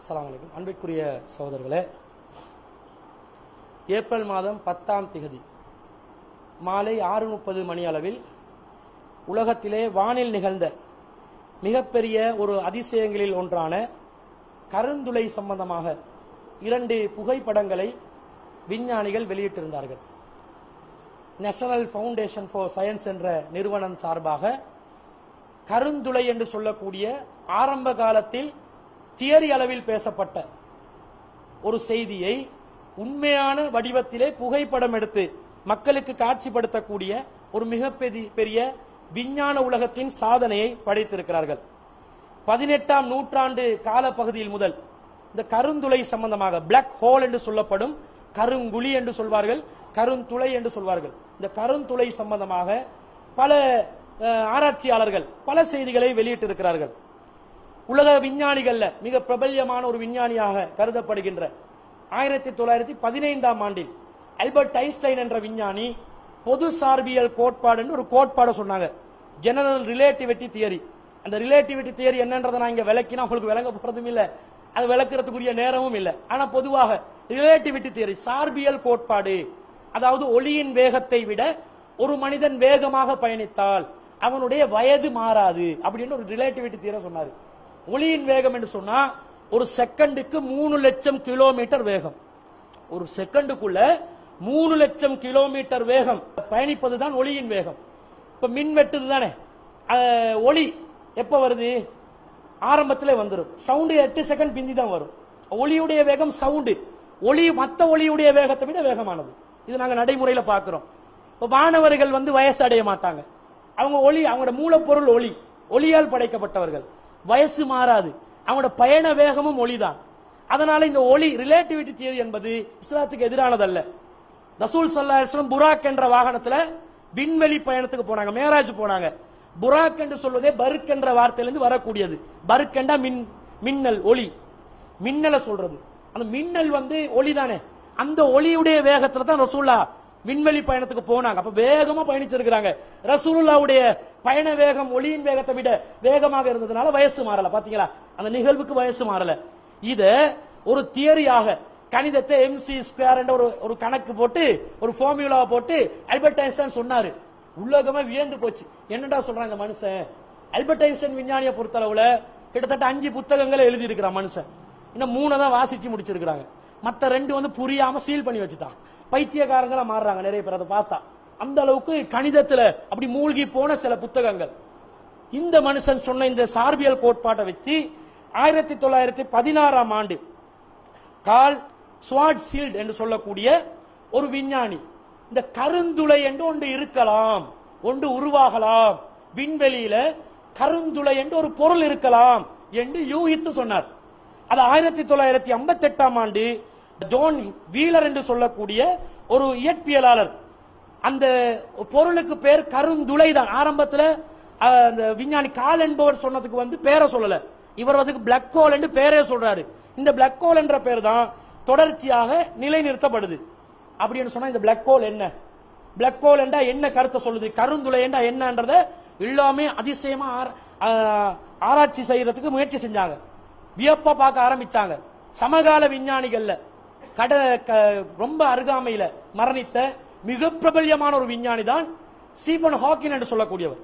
அஸ்லாம் அலைக்கும். அன்பிற்குரிய சகோதரர்களே ஏப்ரல் மாதம் பத்தாம் திகதி மாலை ஆறு முப்பது மணி அளவில் உலகத்திலே வானில் நிகழ்ந்த மிகப்பெரிய ஒரு அதிசயங்களில் ஒன்றான கருந்துளை சம்பந்தமாக இரண்டு புகைப்படங்களை விஞ்ஞானிகள் வெளியிட்டிருந்தார்கள். நேஷனல் ஃபவுண்டேஷன் ஃபார் சயின்ஸ் என்ற நிறுவனம் சார்பாக கருந்துளை என்று சொல்லக்கூடிய ஆரம்ப காலத்தில் தியரி அளவில் பேசப்பட்ட ஒரு செய்தியை உண்மையான வடிவத்திலே புகைப்படம் எடுத்து மக்களுக்கு காட்சிப்படுத்தக்கூடிய ஒரு மிகப்பெரிய பெரிய விஞ்ஞான உலகத்தின் சாதனையை படைத்திருக்கிறார்கள். பதினெட்டாம் நூற்றாண்டு காலப்பகுதியில் முதல் இந்த கருந்துளை சம்பந்தமாக பிளாக் ஹோல் என்று சொல்லப்படும் கருங்குழி என்று சொல்வார்கள் கருந்துளை என்று சொல்வார்கள். இந்த கருந்துளை சம்பந்தமாக பல ஆராய்ச்சியாளர்கள் பல செய்திகளை வெளியிட்டிருக்கிறார்கள். உலக விஞ்ஞானிகள்ல மிக பிரபல்யமான ஒரு விஞ்ஞானியாக கருதப்படுகின்ற ஆயிரத்தி தொள்ளாயிரத்தி பதினைந்தாம் ஆண்டில் அல்பர்ட் ஐன்ஸ்டைன் என்ற விஞ்ஞானி பொது சார்பியல் கோட்பாடுன்னு ஒரு கோட்பாடை சொன்னாங்க. ஜெனரல் ரிலேட்டிவிட்டி தியரி அந்த ரிலேட்டிவிட்டி தியரி என்னன்றதை நான் இங்க விளக்கினா உங்களுக்கு விளங்க போறதும் இல்ல. அது விளக்குறதுக்குரிய நேரமும் இல்லை. ஆனா பொதுவாக ரிலேட்டிவிட்டி தியரி சார்பியல் கோட்பாடு அதாவது ஒளியின் வேகத்தை விட ஒரு மனிதன் வேகமாக பயணித்தால் அவனுடைய வயது மாறாது அப்படின்னு ஒரு ரிலேட்டிவிட்டி தியரை சொன்னாரு. ஒளியின் வேகம் என்று சொன்னா ஒரு செகண்டுக்கு மூணு லட்சம் கிலோமீட்டர் வேகம். ஒரு செகண்டுக்குள்ள மூணு லட்சம் கிலோமீட்டர் வேகம். பயணிப்பது தான் ஒளியின் வேகம். இப்ப மின் வெட்டுது தானே ஒளி எப்ப வருது? ஆரம்பத்திலே வந்துடும் சவுண்டு எட்டு செகண்ட் பிந்தி தான் வரும். ஒளியுடைய வேகம் சவுண்டு. ஒளி மத்த ஒளியுடைய வேகத்தை விட வேகமானது. இது நாங்க நடைமுறையில பார்க்குறோம் இப்ப மாணவர்கள் வந்து வயசு அடைய மாட்டாங்க. அவங்க ஒளி அவங்களோட மூலப்பொருள் ஒளி. ஒளியால் படைக்கப்பட்டவர்கள். வயசு மாறாது. அவங்களோட பயண வேகமும் ஒளிதான். அதனால இந்த ஒளி ரிலேட்டிவிட்டி தியரி என்பது இஸ்லாத்துக்கு எதிரானதல்ல. ரசூல் சல்லா புராக் என்ற வாகனத்துல விண்வெளி பயணத்துக்கு போனாங்க மேராஜ் போனாங்க. புராக் என்று சொல்வதே பருக் என்ற வார்த்தையிலிருந்து வரக்கூடியது. பருக் என்றா மின் மின்னல் ஒளி. மின்னலை சொல்றது. அந்த மின்னல் வந்து ஒளி தானே அந்த ஒளியுடைய வேகத்துல தான் ரசூல்லா விண்வெளி பயணத்துக்கு போனாங்க. அப்ப வேகமா பயணிச்சிருக்கிறாங்க. ரசூலுல்லாவுடைய பயண வேகம் ஒளியின் வேகத்தை விட வேகமாக இருந்ததுனால வயசு மாறல. பாத்தீங்களா? அந்த நிகழ்வுக்கு வயசு மாறல. இத ஒரு தியரியாக கணிதத்தை எம்சி ஸ்கொயர் என்ற ஒரு ஒரு கணக்கு போட்டு ஒரு ஃபார்முலாவை போட்டு அல்பர்ட் ஐன்ஸ்டைன் சொன்னாரு. உலகமே வியந்து போச்சு. என்னடா சொல்றான் இந்த மனுஷன்? அல்பர்ட் ஐன்ஸ்டைன் விஞ்ஞானியை பொறுத்தளவுல கிட்டத்தட்ட அஞ்சு புத்தகங்களை எழுதி இருக்கிறான் மனுஷன். இன்னும் மூணை தான் வாசிச்சு முடிச்சிருக்கிறாங்க. மற்ற ரெண்டு வந்து புரியாம சீல் பண்ணி வச்சுட்டான். பைத்தியக்காரங்களா மாறுறாங்க நிறைய பேர். அதை பார்த்தா. அந்த அளவுக்கு கணிதத்துல அப்படி மூழ்கி போன சில புத்தகங்கள். இந்த மனுஷன் சொன்ன இந்த சார்பியல் கோட்பாட்டை வச்சு ஆயிரத்தி தொள்ளாயிரத்தி பதினாறாம் ஆண்டு கால் ஸ்வாட் சீல்ட் என்று சொல்லக்கூடிய ஒரு விஞ்ஞானி இந்த கருந்துளை என்று ஒன்று இருக்கலாம் ஒன்று உருவாகலாம் விண்வெளியில கருந்துளை என்று ஒரு பொருள் இருக்கலாம் என்று யூகித்து சொன்னார். அது ஆயிரத்தி தொள்ளாயிரத்தி ஐம்பத்தி எட்டாம் ஆண்டு ஜோன் வீலர் என்று சொல்லக்கூடிய ஒரு இயற்பியலாளர். அந்த பொருளுக்கு பேர் கருந்துளை தான். ஆரம்பத்தில் அந்த விஞ்ஞானி கால் என்பவர் சொன்னதுக்கு வந்து பேரை சொல்லல. இவர் அதுக்கு பிளாக் ஹோல் என்று பேரே சொல்றாரு. இந்த பிளாக் ஹோல் என்ற பேர் தான் தொடர்ச்சியாக நிலைநிறுத்தப்படுது. அப்படின்னு சொன்னா இந்த பிளாக் ஹோல் என்ன? பிளாக் ஹோல் என்றா என்ன கருத்தை சொல்லுது? கருந்துளை என்றா என்னன்றத எல்லாமே அதிசயமா ஆர- ஆராய்ச்சி செய்யறதுக்கு முயற்சி செஞ்சாங்க. வியப்பா பார்க்க ஆரம்பிச்சாங்க. சமகால விஞ்ஞானிகள்ல கட க- ரொம்ப அருகாமையில மரணித்த மிக பிரபல்யமான ஒரு விஞ்ஞானி தான் ஸ்டீபன் ஹாக்கின் என்று சொல்லக்கூடியவர்.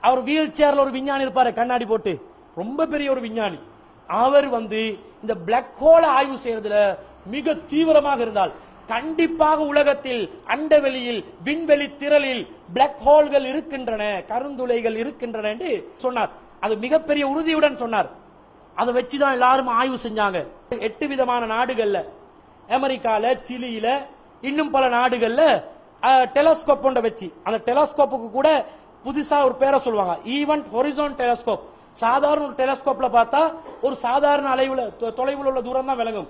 அவர் வீல் சேர்ல ஒரு விஞ்ஞானி இருப்பாரு கண்ணாடி போட்டு. ரொம்ப பெரிய ஒரு விஞ்ஞானி. அவர் வந்து இந்த பிளாக் ஹோலை ஆய்வு செய்யறதுல மிக தீவிரமாக இருந்தால் கண்டிப்பாக உலகத்தில் அண்டவெளியில் விண்வெளி திரளில் பிளாக் ஹோல்கள் இருக்கின்றன கருந்துளைகள் இருக்கின்றன என்று சொன்னார். அது மிகப்பெரிய உறுதியுடன் சொன்னார். அதை வச்சுதான் எல்லாரும் ஆய்வு செஞ்சாங்க. எட்டு விதமான நாடுகள்ல. அமெரிக்கால சிலியில இன்னும் பல நாடுகள்ல டெலஸ்கோப் ஒன்றை வச்சு. அந்த டெலஸ்கோப்புக்கு கூட புதுசா ஒரு பேரை சொல்லுவாங்க. ஈவன் ஹொரிசோன் டெலஸ்கோப் சாதாரண ஒரு டெலஸ்கோப்ல பார்த்தா ஒரு சாதாரண அளவுல தொ- தொலைவில் உள்ள தூரம் தான் விளங்கும்.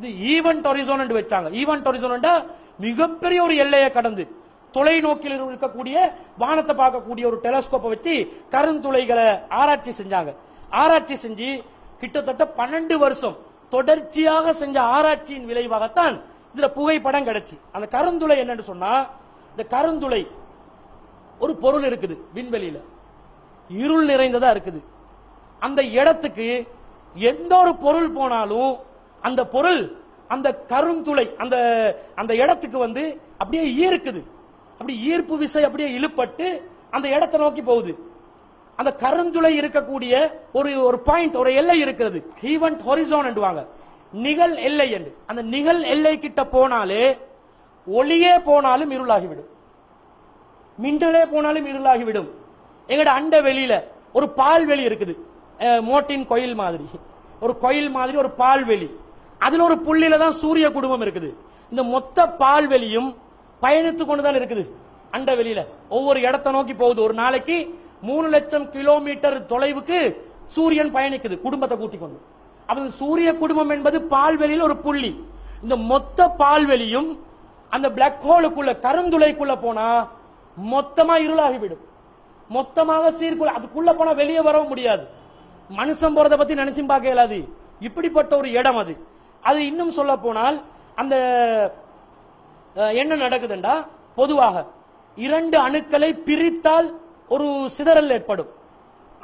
இது ஈவென்ட் ஹொரிசோன் வச்சாங்க. ஈவென்ட் ஹொரிசோன் மிகப்பெரிய ஒரு எல்லையை கடந்து தொலைநோக்கில் இருக்கக்கூடிய வானத்தை பார்க்கக்கூடிய ஒரு டெலஸ்கோப்பை வச்சு கருந்துளைகளை ஆராய்ச்சி செஞ்சாங்க. ஆராய்ச்சி செஞ்சு கிட்டத்தட்ட பன்னெண்டு வருஷம் தொடர்ச்சியாக செஞ்ச ஆராய்ச்சியின் விளைவாகத்தான் இதுல புகைப்படம் கிடைச்சி. அந்த கருந்துளை என்னன்னு சொன்னா இந்த கருந்துளை ஒரு பொருள் இருக்குது விண்வெளியில. இருள் நிறைந்ததா இருக்குது. அந்த இடத்துக்கு எந்த ஒரு பொருள் போனாலும் அந்த பொருள் அந்த கருந்துளை அந்த அந்த இடத்துக்கு வந்து அப்படியே ஈர்க்குது. அப்படி ஈர்ப்பு விசை அப்படியே இழுப்பட்டு அந்த இடத்தை நோக்கி போகுது. அந்த கருந்துளை இருக்கக்கூடிய ஒரு ஒரு பாயிண்ட் ஒரு எல்லை இருக்கிறது. ஹீவன் ஹொரிசோன் என்றுவாங்க. நிகழ் எல்லை என்று. அந்த நிகழ் எல்லை கிட்ட போனாலே ஒளியே போனாலும் இருளாகிவிடும். மின்னலே போனாலும் இருளாகிவிடும். எங்கட அண்ட வெளியில ஒரு பால்வெளி இருக்குது. மோட்டின் கோயில் மாதிரி. ஒரு கோயில் மாதிரி ஒரு பால்வெளி அதுல ஒரு புள்ளில தான் சூரிய குடும்பம் இருக்குது. இந்த மொத்த பால்வெளியும் பயணித்து கொண்டுதான் இருக்குது. அண்ட வெளியில. ஒவ்வொரு இடத்தை நோக்கி போகுது. ஒரு நாளைக்கு மூணு லட்சம் கிலோமீட்டர் தொலைவுக்கு சூரியன் பயணிக்குது குடும்பத்தை கூட்டிக் கொண்டு. அப்ப சூரிய குடும்பம் என்பது பால்வெளியில் ஒரு புள்ளி. இந்த மொத்த பால்வெளியும் அந்த பிளாக் ஹோலுக்குள்ள கருந்துளைக்குள்ள போனா மொத்தமா இருளாகிவிடும். மொத்தமாக சீர்குள்ள அதுக்குள்ள போனா வெளியே வரவும் முடியாது. மனுஷன் போறதை பத்தி நினைச்சும் பார்க்க இயலாது. இப்படிப்பட்ட ஒரு இடம் அது. அது இன்னும் சொல்ல போனால் அந்த என்ன நடக்குதுண்டா? பொதுவாக இரண்டு அணுக்களை பிரித்தால் ஒரு சிதறல் ஏற்படும்.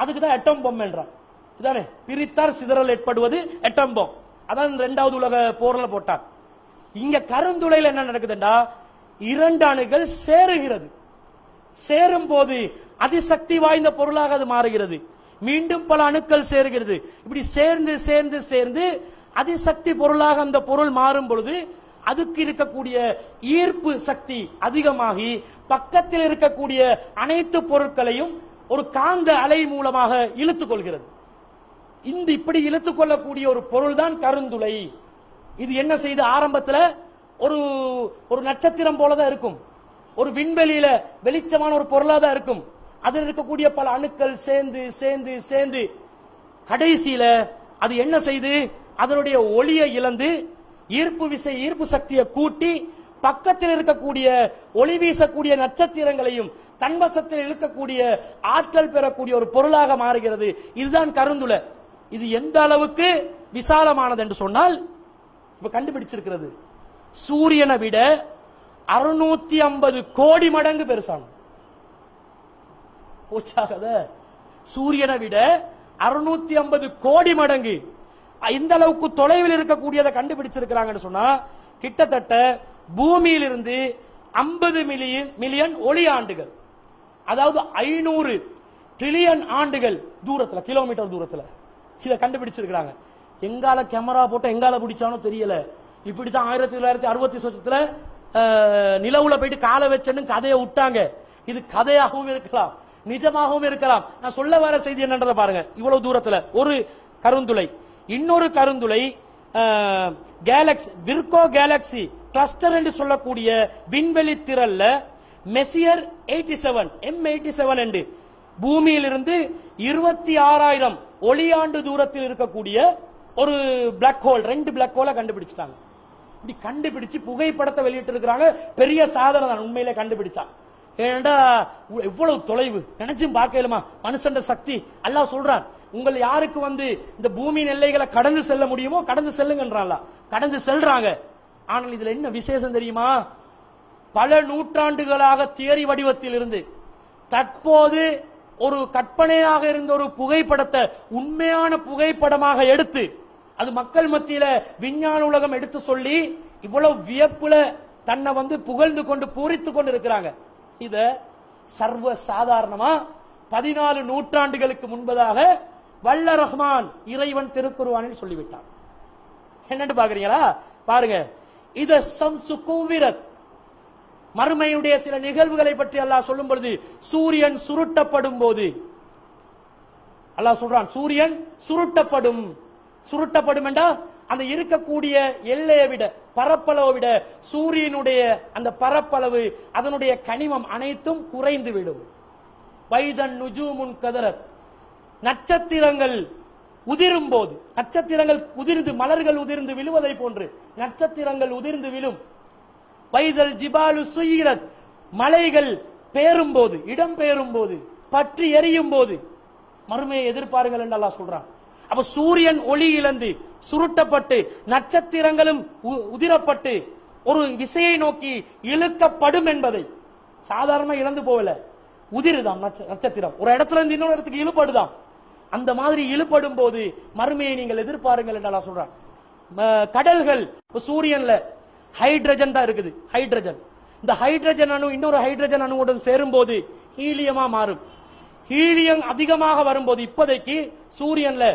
அதுக்கு தான் எட்டம் பொம்மை என்றான். இதானே? பிரித்தார் சிதறல் ஏற்படுவது எட்டம் பொம் அதான் இரண்டாவது உலக போர்ல போட்டான். இங்க கருந்துளையில் என்ன நடக்குதுண்டா? இரண்டு அணுகள் சேருகிறது. சேரும் போது அதிசக்தி வாய்ந்த பொருளாக அது மாறுகிறது. மீண்டும் பல அணுக்கள் சேருகிறது. இப்படி சேர்ந்து சேர்ந்து சேர்ந்து அதிசக்தி பொருளாக அந்த பொருள் மாறும் பொழுது அதுக்கு இருக்கக்கூடிய ஈர்ப்பு சக்தி அதிகமாகி பக்கத்தில் இருக்கக்கூடிய அனைத்து பொருட்களையும் ஒரு காந்த அலை மூலமாக இழுத்து கொள்கிறது. இந்த இப்படி இழுத்து கொள்ளக்கூடிய ஒரு பொருள் தான் கருந்துளை. இது என்ன செய்து? ஆரம்பத்தில் ஒரு ஒரு நட்சத்திரம் போலதான் இருக்கும். ஒரு விண்வெளியில வெளிச்சமான ஒரு பொருளா தான் இருக்கும். அதில் இருக்கக்கூடிய பல அணுக்கள் சேர்ந்து சேர்ந்து சேர்ந்து கடைசியில அது என்ன செய்து? அதனுடைய ஒளியை இழந்து ஈர்ப்பு விசை ஈர்ப்பு சக்தியை கூட்டி பக்கத்தில் இருக்கக்கூடிய ஒளி வீசக்கூடிய நட்சத்திரங்களையும் தன்வசத்தில் இழுக்கக்கூடிய ஆற்றல் பெறக்கூடிய ஒரு பொருளாக மாறுகிறது. இதுதான் கருந்துளை. இது எந்த அளவுக்கு விசாலமானது என்று சொன்னால் இப்ப கண்டுபிடிச்சிருக்கிறது. சூரியனை விட அறுநூத்தி ஐம்பது கோடி மடங்கு பெருசானது. போச்சாகத? சூரியனை விட அறுநூத்தி ஐம்பது கோடி மடங்கு. இந்த அளவுக்கு தொலைவில் இருக்கக்கூடியதை கண்டுபிடிச்சிருக்கிறாங்கன்னு சொன்னா கிட்டத்தட்ட பூமியிலிருந்து ஐம்பது மில்லியன் மில்லியன் ஒளி ஆண்டுகள் அதாவது ஐநூறு ட்ரில்லியன் ஆண்டுகள் தூரத்துல கிலோமீட்டர் தூரத்துல இதை கண்டுபிடிச்சிருக்கிறாங்க. எங்கால கேமரா போட்டு எங்கால பிடிச்சானோ தெரியல. இப்படிதான் ஆயிரத்தி தொள்ளாயிரத்தி அறுபத்தி சொச்சத்துல நிலவுல போயிட்டு காலை வச்சேன்னு கதையை விட்டாங்க. இது கதையாகவும் இருக்கலாம் நிஜமாகவும் இருக்கலாம். நான் சொல்ல வர செய்தி என்னன்றத பாருங்க. இவ்வளவு தூரத்துல ஒரு கருந்துளை. இன்னொரு கருந்துளை கேலக்சி விர்கோ கேலக்சி கிளஸ்டர் என்று சொல்லக்கூடிய விண்வெளி திரல்ல Messier eighty seven M eighty seven என்று பூமியிலிருந்து இருபத்தி ஆறாயிரம் ஒளியாண்டு தூரத்தில் இருக்கக்கூடிய ஒரு பிளாக் ஹோல் ரெண்டு பிளாக் ஹோலை கண்டுபிடிச்சிட்டாங்க. இப்படி கண்டுபிடிச்சு புகைப்படத்தை வெளியிட்டு இருக்கிறாங்க பெரிய சாதனை தான் உண்மையிலே கண்டுபிடிச்சான். ஏன்டா எவ்வளவு தொலைவு நினைச்சும் பார்க்கலுமா மனுஷன் சக்தி அல்லாஹ் சொல்றான். உங்கள் யாருக்கு வந்து இந்த பூமியின் எல்லைகளை கடந்து செல்ல முடியுமோ கடந்து செல்லுங்கன்றான்ல கடந்து செல்றாங்க. ஆனால் இதுல என்ன விசேஷம் தெரியுமா? பல நூற்றாண்டுகளாக தியரி வடிவத்தில் இருந்து தற்போது ஒரு கற்பனையாக இருந்த ஒரு புகைப்படத்தை உண்மையான புகைப்படமாக எடுத்து அது மக்கள் மத்தியில விஞ்ஞான உலகம் எடுத்து சொல்லி இவ்வளவு வியப்புல தன்னை வந்து புகழ்ந்து கொண்டு பூரித்து கொண்டு இருக்கிறாங்க. இத சர்வ சாதாரணமா பதினாலு நூற்றாண்டுகளுக்கு முன்பதாக வல்ல ரஹ்மான் இறைவன் திருக்குருவானில் சொல்லிவிட்டான். என்னன்னு பாக்குறீங்களா பாருங்க. இத சம்சு குவிரத். மறுமையுடைய சில நிகழ்வுகளை பற்றி அல்லாஹ் சொல்லும் பொழுது சூரியன் சுருட்டப்படும் போது. அல்லாஹ் சொல்றான் சூரியன் சுருட்டப்படும். சுருட்டப்படும் என்றா அந்த இருக்கக்கூடிய எல்லையை விட பரப்பளவை விட சூரியனுடைய அந்த பரப்பளவு அதனுடைய கனிமம் அனைத்தும் குறைந்து விடும். வைதன் நுஜூமுன் கதரத். நட்சத்திரங்கள் உதிரும் போது நட்சத்திரங்கள் உதிர்ந்து மலர்கள் உதிர்ந்து விழுவதை போன்று நட்சத்திரங்கள் உதிர்ந்து விழும். வைதல் ஜிபாலு சுயிரத் மலைகள் பேரும் போது இடம் பெயரும் போது பற்றி எரியும் போது மறுமையை எதிர்பாருங்கள் என்று அல்லா சொல்றான். அப்ப சூரியன் ஒளி இழந்து சுருட்டப்பட்டு நட்சத்திரங்களும் உ- உதிரப்பட்டு ஒரு விசையை நோக்கி இழுக்கப்படும் என்பதை. சாதாரண இழந்து போகல. உதிருதான் நட்ச- நட்சத்திரம். ஒரு இடத்துல இருந்து இன்னொரு இடத்துக்கு இழுபடுதான் அந்த மாதிரி இழுபடும் போது மறுமையை நீங்கள் எதிர்பாருங்கள் என்று நான் சொல்றான். கடல்கள் சூரியன்ல ஹைட்ரஜன் தான் இருக்குது ஹைட்ரஜன். இந்த ஹைட்ரஜன் அணு இன்னொரு ஹைட்ரஜன் அணுவுடன் சேரும்போது ஹீலியமா மாறும். ஹீலியம் அதிகமாக வரும்போது இப்போதைக்கு சூரியன்ல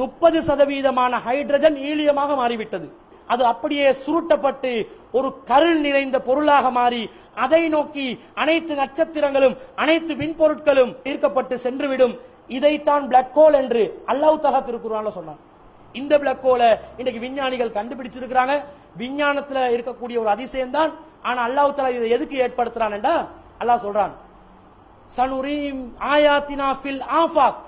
முப்பது சதவீதமான ஹைட்ரஜன் ஈலியமாக மாறிவிட்டது. அது அப்படியே சுருட்டப்பட்டு ஒரு கருள் நிறைந்த பொருளாக மாறி அதை நோக்கி அனைத்து நட்சத்திரங்களும் அனைத்து விண்பொருட்களும் ஈர்க்கப்பட்டு சென்றுவிடும். இதைத்தான் பிளாக் ஹோல் என்று அல்லாஹ் தகா திருக்குறான்ல சொன்னான். இந்த பிளாக் ஹோலை இன்னைக்கு விஞ்ஞானிகள் கண்டுபிடிச்சிருக்கிறாங்க. விஞ்ஞானத்துல இருக்கக்கூடிய ஒரு அதிசயம் தான் ஆனா அல்லாஹ் தலா இதை எதுக்கு ஏற்படுத்துறான் அல்லாஹ் சொல்றான். சனுரீம் ஆயாத்தினா ஃபில் ஆஃபாக்.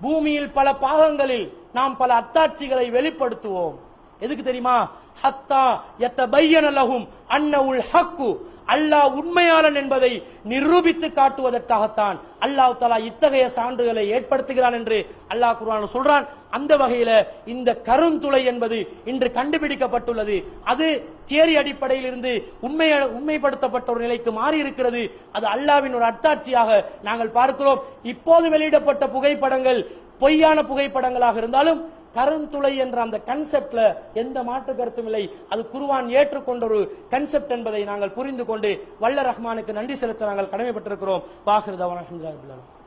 பூமியில் பல பாகங்களில் நாம் பல அத்தாட்சிகளை வெளிப்படுத்துவோம். எதுக்கு தெரியுமா? ஹத்தா யத்தபையன லஹும் அன்னவுல் ஹக்கு. அல்லாஹ் உண்மையாளன் என்பதை நிரூபித்து காட்டுவதற்காகத்தான் அல்லாஹ் தலா இத்தகைய சான்றுகளை ஏற்படுத்துகிறான் என்று அல்லாஹ் குர்ஆன் சொல்றான். அந்த வகையில இந்த கருந்துளை என்பது இன்று கண்டுபிடிக்கப்பட்டுள்ளது. அது தியரி அடிப்படையில் இருந்து உண்மை உண்மைப்படுத்தப்பட்ட ஒரு நிலைக்கு மாறி இருக்கிறது அது அல்லாவின் ஒரு அட்டாட்சியாக நாங்கள் பார்க்கிறோம். இப்போது வெளியிடப்பட்ட புகைப்படங்கள் பொய்யான புகைப்படங்களாக இருந்தாலும் கருந்துளை என்ற அந்த கன்செப்ட்ல எந்த மாற்று கருத்தும் இல்லை. அது குருவான் ஏற்றுக்கொண்ட ஒரு கன்செப்ட் என்பதை நாங்கள் புரிந்து கொண்டு வல்ல ரஹ்மானுக்கு நன்றி செலுத்த நாங்கள் கடமைப்பட்டிருக்கிறோம். வாகிருதவன்